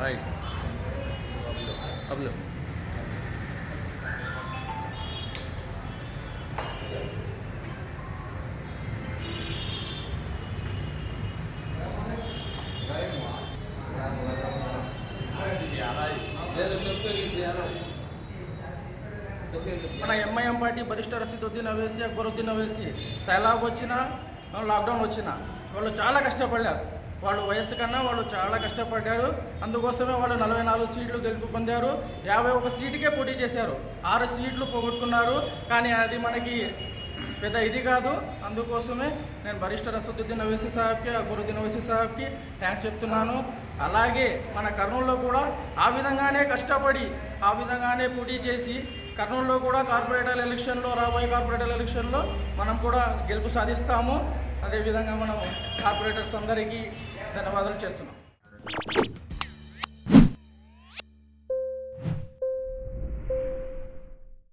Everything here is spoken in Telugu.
రైట్ అబ్లు మన ఎంఐఎం పార్టీ బరిష్ట రసీదుద్దీన్ అవేసి అక్బరుద్దీన్ అవేసి సైలాబ్ వచ్చినా లాక్డౌన్ వచ్చినా వాళ్ళు చాలా కష్టపడ్డారు. వాళ్ళు వయస్సు కన్నా వాళ్ళు చాలా కష్టపడ్డారు. అందుకోసమే వాళ్ళు నలభై నాలుగు సీట్లు గెలుపు పొందారు. యాభై ఒక సీటుకే పోటీ చేశారు. ఆరు సీట్లు పోగొట్టుకున్నారు. కానీ అది మనకి పెద్ద ఇది కాదు. అందుకోసమే నేను బరిష్ట రసదుద్దీన్ అవేసి సాహెబ్కి అక్బరుద్దీన్ అవేసి సాహెబ్కి థ్యాంక్స్ చెప్తున్నాను. అలాగే మన కర్నూలులో కూడా ఆ విధంగానే కష్టపడి ఆ విధంగానే పోటీ చేసి కర్నూలులో కూడా కార్పొరేటర్ ఎలక్షన్లో రాబోయే కార్పొరేటర్ ఎలక్షన్లో మనం కూడా గెలుపు సాధిస్తాము. అదేవిధంగా మనం కార్పొరేటర్స్ అందరికీ ధన్యవాదాలు చేస్తున్నాం.